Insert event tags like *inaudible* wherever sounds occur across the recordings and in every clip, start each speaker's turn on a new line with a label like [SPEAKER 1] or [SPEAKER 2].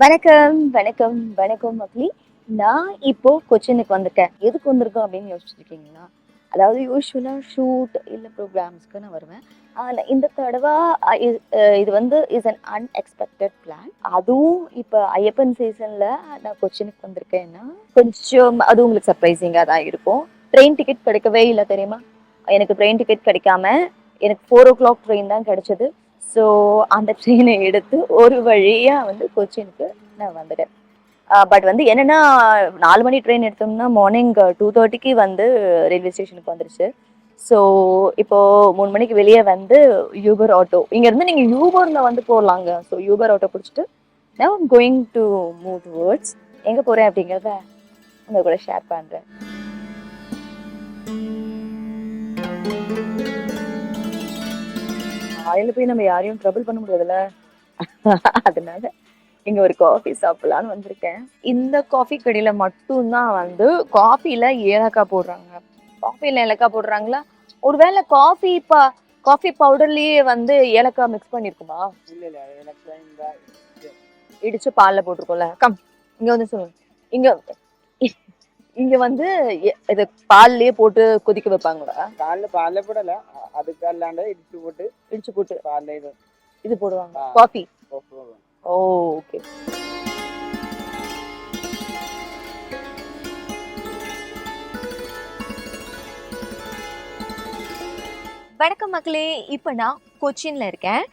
[SPEAKER 1] வணக்கம் வணக்கம் வணக்கம் மக்களி நான் இப்போ கொச்சினுக்கு வந்திருக்கேன். எதுக்கு வந்திருக்கோம் அப்படின்னு யோசிச்சிருக்கீங்களா அதாவது யூஸ்வலாக ஷூட் இல்லை ப்ரோக்ராம்ஸ்க்கு நான் வருவேன். ஆனால் இந்த தடவை இது இது வந்து இஸ் அன் அன்எக்ஸ்பெக்டட் பிளான் அதுவும் இப்போ ஐயப்பன் சீசனில் நான் கொச்சினுக்கு வந்திருக்கேன்னா கொஞ்சம் அது உங்களுக்கு சர்ப்ரைசிங்காக தான் இருக்கும். ட்ரெயின் டிக்கெட் கிடைக்கவே இல்லை தெரியுமா? எனக்கு ட்ரெயின் டிக்கெட் கிடைக்காம எனக்கு ஃபோர் ஓ கிளாக் ட்ரெயின் தான் கிடைச்சது. ஸோ அந்த ட்ரெயினை எடுத்து ஒரு வழியாக வந்து கொச்சினுக்கு நான் வந்துட்டேன். பட் வந்து என்னென்னா நாலு மணி ட்ரெயின் எடுத்தோம்னா மார்னிங் டூ தேர்ட்டிக்கு வந்து ரயில்வே ஸ்டேஷனுக்கு வந்துருச்சு. ஸோ இப்போ மூணு மணிக்கு வெளியே வந்து யூபர் ஆட்டோ இங்கேருந்து நீங்கள் யூபரில் வந்து போடலாங்க ஸோ யூபர் ஆட்டோ பிடிச்சிட்டு நான் கோயிங் டு மூவ் டுவர்ட்ஸ் எங்கே போகிறேன் அப்படிங்கிறத உங்கள் கூட ஷேர் பண்ணுறேன் காலையில் போய் நம்ம யாரையும் ட்ரபிள் பண்ண முடியாதுல்ல? *laughs* அதனால இங்க ஒரு காஃபி சாப்பிடலான்னு வந்திருக்கேன். இந்த காஃபி கடையில மட்டும்தான் வந்து காஃபில ஏலக்காய் போடுறாங்க. காஃபில ஏலக்காய் போடுறாங்களா? ஒருவேளை காஃபி பா காஃபி பவுடர்லயே வந்து ஏலக்காய் மிக்ஸ் பண்ணிருக்குமா?
[SPEAKER 2] இல்ல இல்ல எனக்கு
[SPEAKER 1] இடிச்சு பால்ல போட்டிருக்கோம்ல. கம் இங்க வந்து சொல்லுங்க. இங்க இங்க வந்து இது பால்லயே போட்டு கொதிக்க வைப்பாங்களா?
[SPEAKER 2] காலைல பால்ல போடல. அதுக்கு அல்லாண்ட இடிச்சு போட்டு
[SPEAKER 1] இடிச்சு போட்டு
[SPEAKER 2] பால்ல இது
[SPEAKER 1] இது போடுவாங்க. காஃபி
[SPEAKER 2] பண்ணுவோம்.
[SPEAKER 1] ஓ ஓகே வணக்கம் மக்களே. இப்போ நான் கொச்சின்ல இருக்கேன்.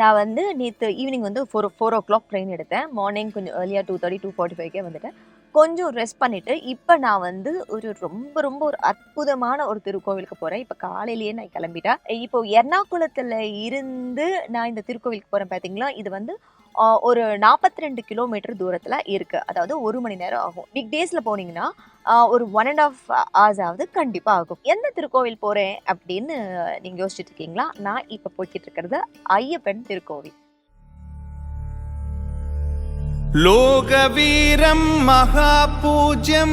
[SPEAKER 1] நான் வந்து நேற்று ஈவினிங் வந்து four four o'clock train எடுத்தேன். மார்னிங் கொஞ்சம் ஏர்லியாக டூ தேர்ட்டி டூ ஃபார்ட்டி ஃபைவ்க்கே வந்துட்டேன். கொஞ்சம் ரெஸ்ட் பண்ணிட்டு இப்போ நான் வந்து ஒரு ரொம்ப ரொம்ப ஒரு அற்புதமான ஒரு திருக்கோவிலுக்கு போகிறேன் இப்போ காலையிலேயே நான் கிளம்பிட்டேன் இப்போ எர்ணாகுளத்தில் இருந்து நான் இந்த திருக்கோவிலுக்கு போகிறேன் பார்த்தீங்களா இது வந்து ஒரு நாற்பத்தி ரெண்டு கிலோமீட்டர் தூரத்தில் இருக்குது அதாவது ஒரு மணி நேரம் ஆகும். வீக் டேஸில் போனீங்கன்னா ஒரு ஒன் அண்ட் ஆஃப் ஹவர்ஸ் ஆகுது கண்டிப்பாக ஆகும். எந்த திருக்கோவில் போகிறேன் அப்படின்னு நீங்கள் யோசிச்சுட்டு இருக்கீங்களா? நான் இப்போ போய்கிட்டு இருக்கிறது ஐயப்பன் திருக்கோவில்.
[SPEAKER 3] लोकवीरं महापूज्यं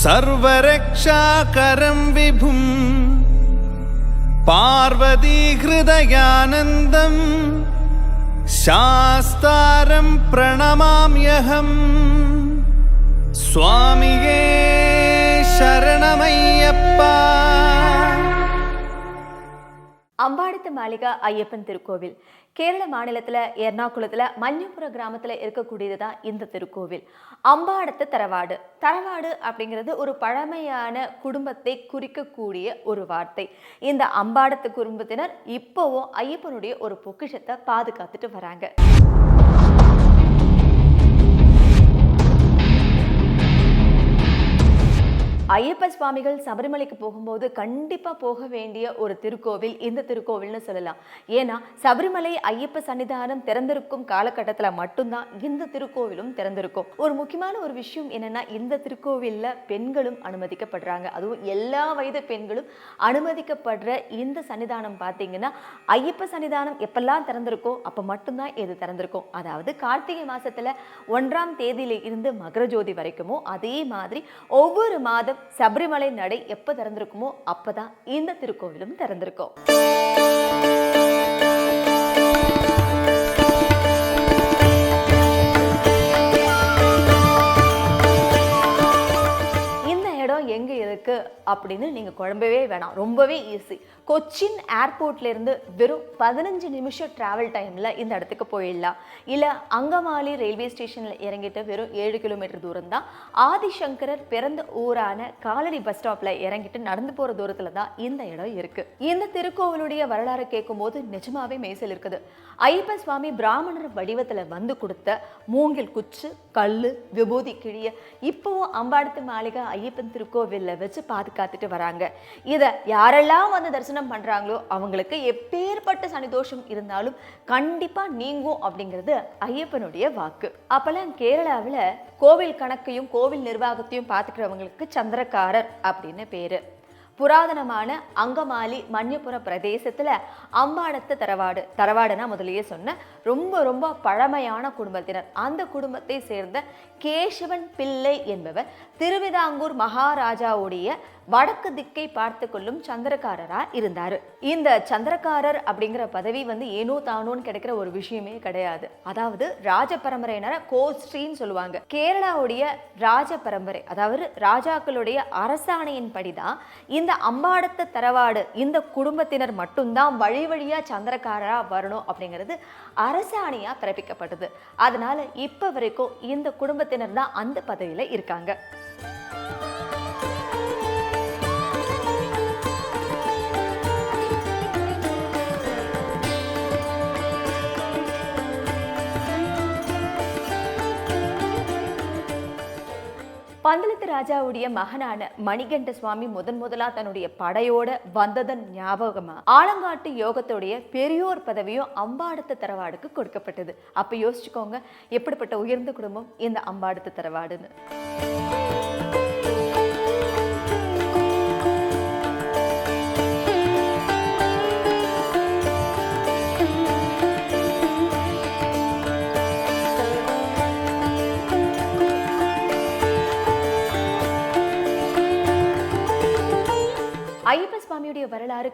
[SPEAKER 3] सर्वरक्षाकरं विभुं पार्वतीहृदयानन्दं शास्तारं प्रणमाम्यहम् स्वामिये शरणमय्यप्पा
[SPEAKER 1] அம்பாடுத்து மாளிகா ஐயப்பன் திருக்கோவில் கேரள மாநிலத்தில் எர்ணாகுளத்தில் மஞ்சப்புர கிராமத்தில் இருக்கக்கூடியது தான் இந்த திருக்கோவில். அம்பாடத்து தரவாடு. தரவாடு அப்படிங்கிறது ஒரு பழமையான குடும்பத்தை குறிக்கக்கூடிய ஒரு வார்த்தை. இந்த அம்பாடத்து குடும்பத்தினர் இப்போவும் ஐயப்பனுடைய ஒரு பொக்கிஷத்தை பாதுகாத்துட்டு வராங்க. ஐயப்ப சுவாமிகள் சபரிமலைக்கு போகும்போது கண்டிப்பாக போக வேண்டிய ஒரு திருக்கோவில் இந்த திருக்கோவில்னு சொல்லலாம். ஏன்னா சபரிமலை ஐயப்ப சன்னிதானம் திறந்திருக்கும் காலகட்டத்தில் மட்டும்தான் இந்த திருக்கோவிலும் திறந்திருக்கும். ஒரு முக்கியமான ஒரு விஷயம் என்னன்னா இந்த திருக்கோவிலில் பெண்களும் அனுமதிக்கப்படுறாங்க. அதுவும் எல்லா வயது பெண்களும் அனுமதிக்கப்படுற இந்த சன்னிதானம் பார்த்தீங்கன்னா ஐயப்ப சன்னிதானம் எப்பெல்லாம் திறந்திருக்கோ அப்போ மட்டும்தான் இது திறந்திருக்கும். அதாவது கார்த்திகை மாதத்தில் ஒன்றாம் தேதியில இருந்து மகர ஜோதி வரைக்குமோ அதே மாதிரி ஒவ்வொரு மாதம் சபரிமலை நடை எப்போ திறந்திருக்குமோ அப்பதான் இந்த திருக்கோவிலும் திறந்திருக்கும். இருக்குது அப்படின்னு நீங்கள் குழம்பவே வேணாம். ரொம்பவே ஈஸி கொச்சின் ஏர்போர்ட்லேருந்து வெறும் பதினஞ்சு நிமிஷம் ட்ராவல் டைமில் இந்த இடத்துக்கு போயிடலாம். இல்லை அங்கமாலி ரயில்வே ஸ்டேஷனில் இறங்கிட்டு வெறும் ஏழு கிலோமீட்டர் தூரம் தான் ஆதிசங்கரர் பிறந்த ஊரான காலடி பஸ் ஸ்டாப்பில் இறங்கிட்டு நடந்து போகிற தூரத்தில் தான் இந்த இடம் இருக்குது இந்த திருக்கோவிலுடைய வரலாறு கேட்கும்போது நிஜமாவே மேய்ச்சல் இருக்குது. ஐயப்ப சுவாமி பிராமணர் வடிவத்தில் வந்து கொடுத்த மூங்கில் குச்சு கல் விபூதி கிழிய இப்போவும் அம்பாடத்து மாளிகை ஐயப்பன் திருக்கோவிலில் வச்சு பாதுகாத்துட்டு வராங்க. இதை யாரெல்லாம் வந்து தரிசனம் பண்றாங்களோ அவங்களுக்கு எப்பேற்பட்ட சனிதோஷம் இருந்தாலும் கண்டிப்பா நீங்கும் அப்படிங்கிறது ஐயப்பனுடைய வாக்கு. அப்பெல்லாம் கேரளாவில் கோவில் கணக்கையும் கோவில் நிர்வாகத்தையும் பார்த்துக்கிறவங்களுக்கு சந்திரக்காரர் அப்படின்னு பேரு. புராதனமான அங்கமாலி மன்யபுர பிரதேசத்துல அம்பாடத்து தரவாடு தரவாடுனா முதலியே சொன்ன ரொம்ப ரொம்ப பழமையான குடும்பத்தினர். அந்த குடும்பத்தை சேர்ந்த கேசவன் பிள்ளை என்பவர் திருவிதாங்கூர் மகாராஜாவுடைய வடக்கு திக்கை பார்த்து கொள்ளும் சந்திரக்காரராக இருந்தார். இந்த சந்திரகாரர் அப்படிங்கிற பதவி வந்து ஏனோ தானோன்னு கிடைக்கிற ஒரு விஷயமே கிடையாது. அதாவது ராஜ பரம்பரையினர கோஸ்ட்ரின்னு சொல்லுவாங்க. கேரளாவுடைய ராஜ பரம்பரை அதாவது ராஜாக்களுடைய அரசாணையின் படிதான் இந்த அம்பாடத்த தரவாடு இந்த குடும்பத்தினர் மட்டும்தான் வழி வழியா சந்திரக்காரராக வரணும் அப்படிங்கிறது அரசாணையாக பிறப்பிக்கப்பட்டது. அதனால இப்போ வரைக்கும் இந்த குடும்பத்தினர் தான் அந்த பதவியில இருக்காங்க. ராஜாவுடைய மகனான மணிகண்ட சுவாமி முதன் முதலா தன்னுடைய படையோட வந்ததன் ஞாபகமா? ஆலங்காட்டு யோகத்துடைய பெரியோர் பதவியும் அம்பாடத்து தரவாடுக்கு கொடுக்கப்பட்டது. அப்ப யோசிச்சுக்கோங்க எப்படிப்பட்ட உயர்ந்த குடும்பம் இந்த அம்பாடத்து தரவாடுன்னு.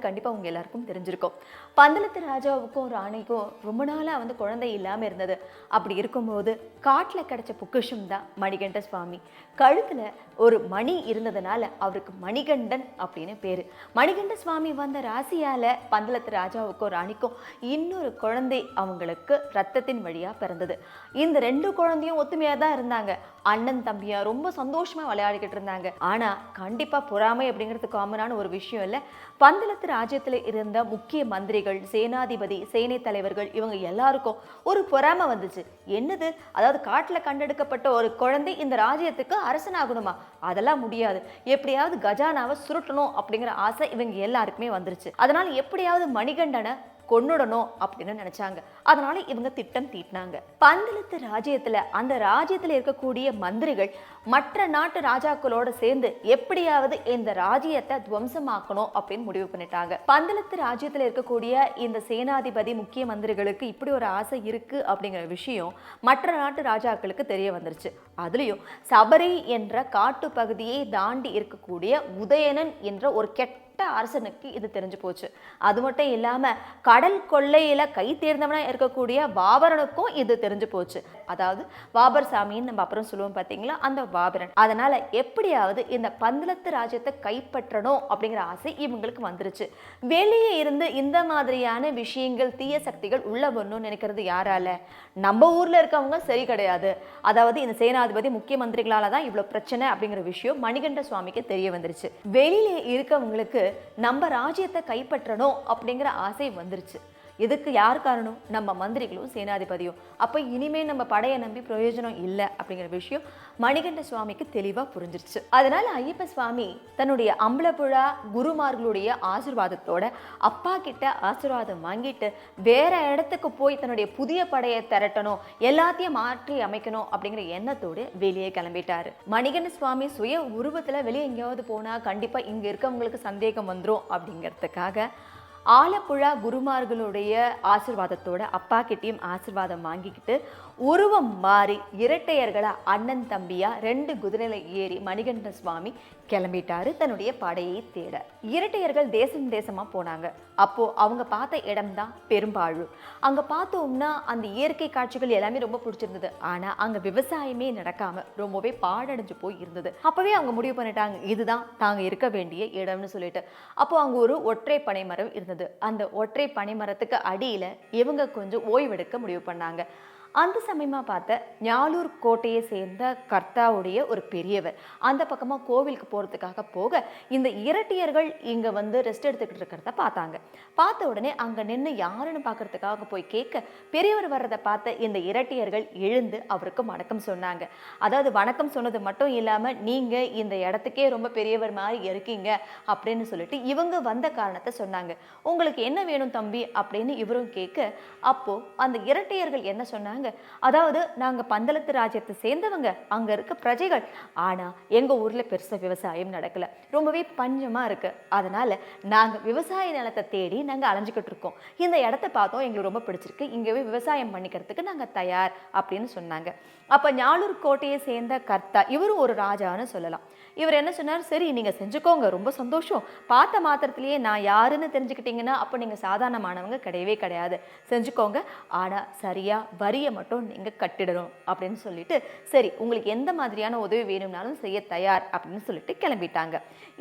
[SPEAKER 1] கண்டிப்பாக உங்கள் எல்லாருக்கும் தெரிஞ்சிருக்கும். பந்தளத்து ராஜாவுக்கும் ராணிக்கும் ரொம்ப நாளா வந்து குழந்தை இல்லாம இருந்தது. அப்படி இருக்கும்போது காட்டில் கிடச்ச பொக்கிஷம் தான் மணிகண்ட சுவாமி. கழுத்துல ஒரு மணி இருந்ததுனால அவருக்கு மணிகண்டன் அப்படின்னு பேரு. மணிகண்ட சுவாமி வந்த ராசியால பந்தளத்து ராஜாவுக்கும் ராணிக்கும் இன்னொரு குழந்தை அவங்களுக்கு ரத்தத்தின் வழியா பிறந்தது. இந்த ரெண்டு குழந்தையும் ஒத்துமையா தான் இருந்தாங்க. அண்ணன் தம்பியா ரொம்ப சந்தோஷமா விளையாடிக்கிட்டு இருந்தாங்க. ஆனா கண்டிப்பா பொறாமை அப்படிங்கிறது காமனான ஒரு விஷயம் இல்லை. பந்தளத்து ராஜ்யத்தில் இருந்த முக்கிய மந்திரிகள் சேனாதிபதி சேனை தலைவர்கள் இவங்க எல்லாருக்கும் ஒரு பொறாமை வந்துச்சு. என்னது? அதாவது காட்டில் கண்டெடுக்கப்பட்ட ஒரு குழந்தை இந்த ராஜ்யத்துக்கு அரசனாகணுமா? அதெல்லாம் முடியாது. எப்படியாவது கஜானாவை சுருட்டணும் அப்படிங்கிற ஆசை இவங்க எல்லாருக்குமே வந்துருச்சு. அதனால எப்படியாவது மணிகண்டனை கொன்னுடணும் அப்படின்னு நினைச்சாங்க. அதனால இவங்க திட்டம் தீட்டினாங்க. பந்தளத்து ராஜ்யத்துல அந்த ராஜ்யத்துல இருக்கக்கூடிய மந்திரிகள் மற்ற நாட்டு ராஜாக்களோட சேர்ந்து எப்படியாவது இந்த ராஜ்யத்தை துவம்சமாக்கணும் அப்படின்னு முடிவு பண்ணிட்டாங்க. பந்தளத்து ராஜ்யத்துல இருக்கக்கூடிய இந்த சேனாதிபதி முக்கிய மந்திரிகளுக்கு இப்படி ஒரு ஆசை இருக்கு அப்படிங்கிற விஷயம் மற்ற நாட்டு ராஜாக்களுக்கு தெரிய வந்துருச்சு. அதுலயும் சபரி என்ற காட்டு பகுதியை தாண்டி இருக்கக்கூடிய உதயணன் என்ற ஒரு கெட்ட கெட்ட அரசனுக்கு இது தெரிஞ்சு போச்சு. அது மட்டும் இல்லாமல் கடல் கொள்ளையில் கை தேர்ந்தவனாக இருக்கக்கூடிய பாபரனுக்கும் இது தெரிஞ்சு போச்சு. அதாவது பாபர் சாமின்னு நம்ம அப்புறம் சொல்லுவோம் பார்த்தீங்களா அந்த பாபரன். அதனால் எப்படியாவது இந்த பந்தளத்து ராஜ்யத்தை கைப்பற்றணும் அப்படிங்கிற ஆசை இவங்களுக்கு வந்துருச்சு. வெளியே இருந்து இந்த மாதிரியான விஷயங்கள் தீய சக்திகள் உள்ள வரணும்னு நினைக்கிறது யாரால? நம்ம ஊரில் இருக்கவங்க சரி கிடையாது. அதாவது இந்த சேனாதிபதி முக்கிய மந்திரிகளால் தான் இவ்வளோ பிரச்சனை அப்படிங்கிற விஷயம் மணிகண்ட சுவாமிக்கு தெரிய வந்துருச்சு. வெளியில இருக்கவங்களுக்கு நம்ம ராஜ்யத்தை கைப்பற்றணும் அப்படிங்கிற ஆசை வந்துருச்சு. இதுக்கு யார் காரணம்? நம்ம மந்திரிகளும் சேனாதிபதியும். அப்போ இனிமே நம்ம படையை நம்பி பிரயோஜனம் இல்லை அப்படிங்கிற விஷயம் மணிகண்ட சுவாமிக்கு தெளிவாக புரிஞ்சிருச்சு. அதனால ஐயப்ப சுவாமி தன்னுடைய அம்பலப்புழா குருமார்களுடைய ஆசிர்வாதத்தோட அப்பா கிட்ட ஆசிர்வாதம் வாங்கிட்டு வேற இடத்துக்கு போய் தன்னுடைய புதிய படையை திரட்டணும் எல்லாத்தையும் மாற்றி அமைக்கணும் அப்படிங்கிற எண்ணத்தோடு வெளியே கிளம்பிட்டாரு. மணிகண்ட சுவாமி சுய உருவத்தில் வெளியே எங்கேயாவது போனால் கண்டிப்பாக இங்கே இருக்கவங்களுக்கு சந்தேகம் வந்துரும் அப்படிங்கிறதுக்காக ஆலப்புழா குருமார்களுடைய ஆசிர்வாதத்தோட அப்பா கிட்டேயும் ஆசிர்வாதம் வாங்கிக்கிட்டு உருவம் மாறி இரட்டையர்களாக அண்ணன் தம்பியாக ரெண்டு குதிரையில் ஏறி மணிகண்ட சுவாமி கிளம்பிட்டாரு. தன்னுடைய படையை தேட. இரட்டையர்கள் தேசம் தேசமாக போனாங்க. அப்போது அவங்க பார்த்த இடம்தான் பெரும்பாழு. அங்கே பார்த்தோம்னா அந்த இயற்கை காட்சிகள் எல்லாமே ரொம்ப பிடிச்சிருந்தது. ஆனால் அங்கே விவசாயமே நடக்காமல் ரொம்பவே பாடடைஞ்சு போய் இருந்தது அப்போவே அவங்க முடிவு பண்ணிட்டாங்க இதுதான் தாங்க இருக்க வேண்டிய இடம்னு சொல்லிட்டு. அப்போது அங்கே ஒரு ஒற்றை பனைமரம் இருந்தது. அந்த ஒற்றை பனைமரத்துக்கு அடியில் இவங்க கொஞ்சம் ஓய்வெடுக்க முடிவு பண்ணாங்க. அந்த சமயமாக பார்த்த ஞாலூர் கோட்டையை சேர்ந்த கர்த்தாவுடைய ஒரு பெரியவர். அந்த பக்கமாக கோவிலுக்கு போகிறதுக்காக போக இந்த இரட்டியர்கள் இங்கே வந்து ரெஸ்ட் எடுத்துக்கிட்டு இருக்கிறத பார்த்தாங்க. பார்த்த உடனே அங்கே நின்று யாருன்னு பார்க்கறதுக்காக போய் கேட்க பெரியவர் வர்றதை பார்த்த இந்த இரட்டியர்கள் எழுந்து அவருக்கு வணக்கம் சொன்னாங்க. அதாவது வணக்கம் சொன்னது மட்டும் இல்லாமல் நீங்கள் இந்த இடத்துக்கே ரொம்ப பெரியவர் மாதிரி இருக்கீங்க அப்படின்னு சொல்லிட்டு இவங்க வந்த காரணத்தை சொன்னாங்க. உங்களுக்கு என்ன வேணும் தம்பி? அப்படின்னு இவரும் கேட்க அப்போது அந்த இரட்டையர்கள் என்ன சொன்னாங்க? சொல்கிறாங்க அதாவது நாங்கள் பந்தளத்து ராஜ்யத்தை சேர்ந்தவங்க. அங்க இருக்க பிரஜைகள். ஆனால் எங்கள் ஊரில் பெருசாக விவசாயம் நடக்கல. ரொம்பவே பஞ்சமா இருக்கு. அதனால நாங்கள் விவசாய நிலத்தை தேடி நாங்கள் அலைஞ்சிக்கிட்டு இருக்கோம். இந்த இடத்த பார்த்தோம். எங்களுக்கு ரொம்ப பிடிச்சிருக்கு. இங்கவே விவசாயம் பண்ணிக்கிறதுக்கு நாங்கள் தயார் அப்படின்னு சொன்னாங்க. அப்போ ஞாலூர் கோட்டையை சேர்ந்த கர்த்தா இவரும் ஒரு ராஜான்னு சொல்லலாம். இவர் என்ன சொன்னார்? சரி நீங்கள் செஞ்சுக்கோங்க. ரொம்ப சந்தோஷம். பார்த்த மாத்திரத்திலேயே நான் யாருன்னு தெரிஞ்சுக்கிட்டீங்கன்னா அப்போ நீங்கள் சாதாரணமானவங்க கிடையவே கிடையாது. செஞ்சுக்கோங்க. ஆனால் சரியாக வரியை மட்டும் நீங்கள் கட்டிடணும். அப்படின்னு சொல்லிட்டு சரி உங்களுக்கு எந்த மாதிரியான உதவி வேணும்னாலும் செய்ய தயார். அப்படின்னு சொல்லிட்டு கிளம்பிட்டாங்க.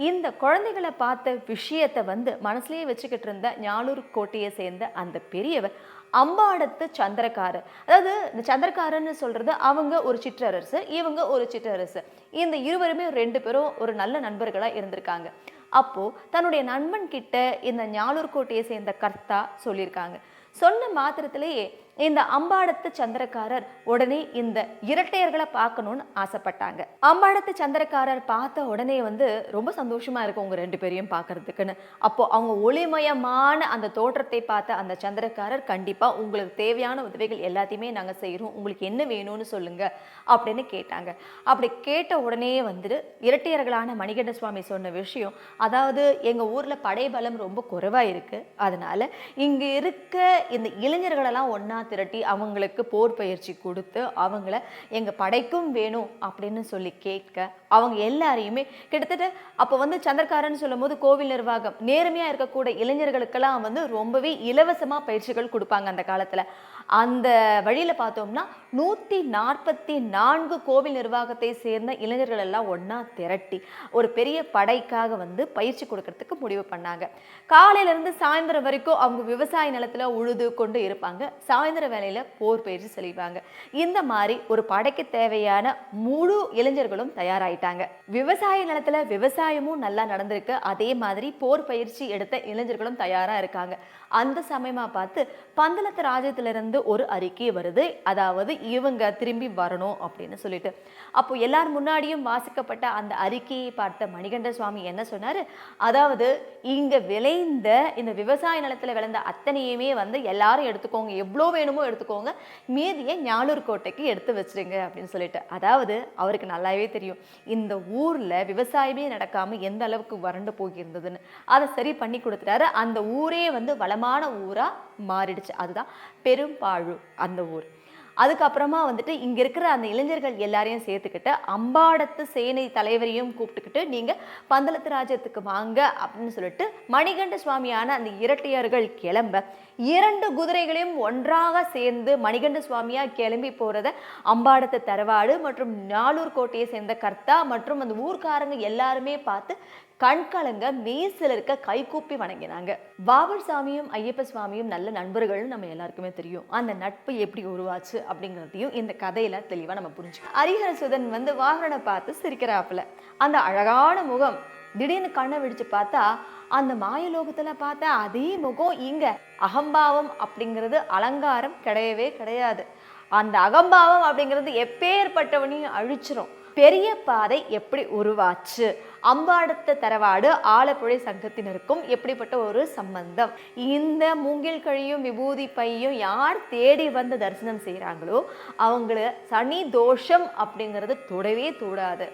[SPEAKER 1] இந்த குழந்தைகளை பார்த்த விஷயத்தை வந்து மனசுலேயே வச்சுக்கிட்டு இருந்த ஞாலூர் கோட்டையை சேர்ந்த அந்த பெரியவர் அம்பாடத்து சந்திரக்காரர். அதாவது இந்த சந்திரக்காரன்னு சொல்றது அவங்க ஒரு சிற்றரசு இவங்க ஒரு சிற்றரசு. இந்த இருவருமே ரெண்டு பேரும் ஒரு நல்ல நண்பர்களா இருந்திருக்காங்க. அப்போ தன்னுடைய நண்பன் கிட்ட இந்த ஞாலூர் கோட்டையை சேர்ந்த கர்த்தா சொல்லியிருக்காங்க. சொன்ன மாத்திரத்திலேயே இந்த அம்பாடத்து சந்திரக்காரர் உடனே இந்த இரட்டையர்களை பார்க்கணும்னு ஆசைப்பட்டாங்க. அம்பாடத்து சந்திரக்காரர் பார்த்த உடனே வந்து ரொம்ப சந்தோஷமா இருக்கும் உங்க ரெண்டு பேரையும் பார்க்கறதுக்குன்னு. அப்போ அவங்க ஒளிமயமான அந்த தோற்றத்தை பார்த்த அந்த சந்திரக்காரர் கண்டிப்பா உங்களுக்கு தேவையான உதவிகள் எல்லாத்தையுமே நாங்க செய்யறோம் உங்களுக்கு என்ன வேணும்னு சொல்லுங்க அப்படின்னு கேட்டாங்க. அப்படி கேட்ட உடனே வந்துட்டு இரட்டையர்களான மணிகண்ட சுவாமி சொன்ன விஷயம் அதாவது எங்க ஊர்ல படைபலம் ரொம்ப குறைவா இருக்கு. அதனால இங்க இருக்க இந்த இளைஞர்களெல்லாம் திரட்டி அவங்களுக்கு போர் பயிற்சி கொடுத்து அவங்கள எங்க படைக்கும் வேணும் அப்படின்னு சொல்லி கேட்க அவங்க எல்லாரையுமே கிட்டத்தட்ட அப்போ வந்து சந்திரகாரன் சொல்லும் போது கோவில் நிர்வாகம் நேர்மையா இருக்கக்கூடிய இளைஞர்களுக்கெல்லாம் வந்து ரொம்பவே இலவசமா பயிற்சிகள் கொடுப்பாங்க அந்த காலத்துல. அந்த வழியில் பார்த்தோம்னா நூற்றி நாற்பத்தி நான்கு கோவில் நிர்வாகத்தை சேர்ந்த இளைஞர்கள் எல்லாம் ஒன்றா திரட்டி ஒரு பெரிய படைக்காக வந்து பயிற்சி கொடுக்கறதுக்கு முடிவு பண்ணாங்க. காலையிலேருந்து சாயந்தரம் வரைக்கும் அவங்க விவசாய நிலத்தில் உழுது கொண்டு இருப்பாங்க. சாயந்தர வேலையில் போர் பயிற்சி செல்வாங்க. இந்த மாதிரி ஒரு படைக்கு தேவையான முழு இளைஞர்களும் தயாராயிட்டாங்க. விவசாய நிலத்தில் விவசாயமும் நல்லா நடந்திருக்கு. அதே மாதிரி போர் பயிற்சி எடுத்த இளைஞர்களும் தயாராக இருக்காங்க. அந்த சமயமாக பார்த்து பந்தளத்து ராஜ்யத்திலிருந்து ஒரு அறிக்கை வருது. அதாவது இவங்க திரும்பி வரணும் அப்படின்னு சொல்லிட்டு. அப்போ எல்லார் முன்னாடியும் வாசிக்கப்பட்ட அந்த அறிக்கையை பார்த்த மணிகண்ட சுவாமி என்ன சொன்னார்? அதாவது இங்கே விளைந்த இந்த விவசாய நிலத்தில் விளைந்த அத்தனையுமே வந்து எல்லாரும் எடுத்துக்கோங்க. எவ்வளோ வேணுமோ எடுத்துக்கோங்க. மீதியை ஞாலூர் கோட்டைக்கு எடுத்து வச்சிருங்க அப்படின்னு சொல்லிட்டு. அதாவது அவருக்கு நல்லாவே தெரியும். இந்த ஊரில் விவசாயமே நடக்காமல் எந்த அளவுக்கு வறண்டு போகியிருந்ததுன்னு அதை சரி பண்ணி கொடுத்துட்டாரு. அந்த ஊரே வந்து வளமான ஊராக மாறிடுச்சு. அதுதான் பெரும் பாழு அந்த ஊர். அதுக்கப்புறமா வந்துட்டு இங்கே இருக்கிற அந்த இளைஞர்கள் எல்லாரையும் சேர்த்துக்கிட்டு அம்பாடத்து சேனை தலைவரையும் கூப்பிட்டுக்கிட்டு நீங்கள் பந்தளத்து ராஜ்யத்துக்கு வாங்க அப்படின்னு சொல்லிட்டு மணிகண்ட சுவாமியான அந்த இரட்டையர்கள் கிளம்ப இரண்டு குதிரைகளையும் ஒன்றாக சேர்ந்து மணிகண்ட சுவாமியாக கிளம்பி போகிறத அம்பாடத்து தரவாடு மற்றும் நாளூர் கோட்டையை சேர்ந்த கர்த்தா மற்றும் அந்த ஊர்க்காரங்க எல்லாருமே பார்த்து கண்கலங்க மேசில் இருக்க கைகூப்பி வணங்கினாங்க. பாபர் சாமியும் ஐயப்ப சுவாமியும் நல்ல நண்பர்கள்னு நம்ம எல்லாருக்குமே தெரியும். அந்த நட்பு எப்படி உருவாச்சு அப்படிங்கிறதையும் இந்த கதையில தெளிவாக நம்ம புரிஞ்சுக்கணும் ஹரிஹர சுதன் வந்து வாகனை பார்த்து சிரிக்கிறாப்புல. அந்த அழகான முகம் திடீர்னு கண்ணை விடிச்சு பார்த்தா அந்த மாயலோகத்தில் பார்த்தா அதே முகம் இங்கே. அகம்பாவம் அப்படிங்கிறது அலங்காரம் கிடையவே கிடையாது. அந்த அகம்பாவம் அப்படிங்கிறது எப்பேற்பட்டவனையும் அழிச்சிரும். பெரிய பாதை எப்படி உருவாச்சு? அம்பாடத்த தரவாடு ஆலப்புழை சங்கத்தினருக்கும் எப்படிப்பட்ட ஒரு சம்பந்தம்? இந்த மூங்கில் கழியும் விபூதி பையும் யார் தேடி வந்து தரிசனம் செய்கிறாங்களோ அவங்கள சனி தோஷம் அப்படிங்கிறது தொடவே தொடாது.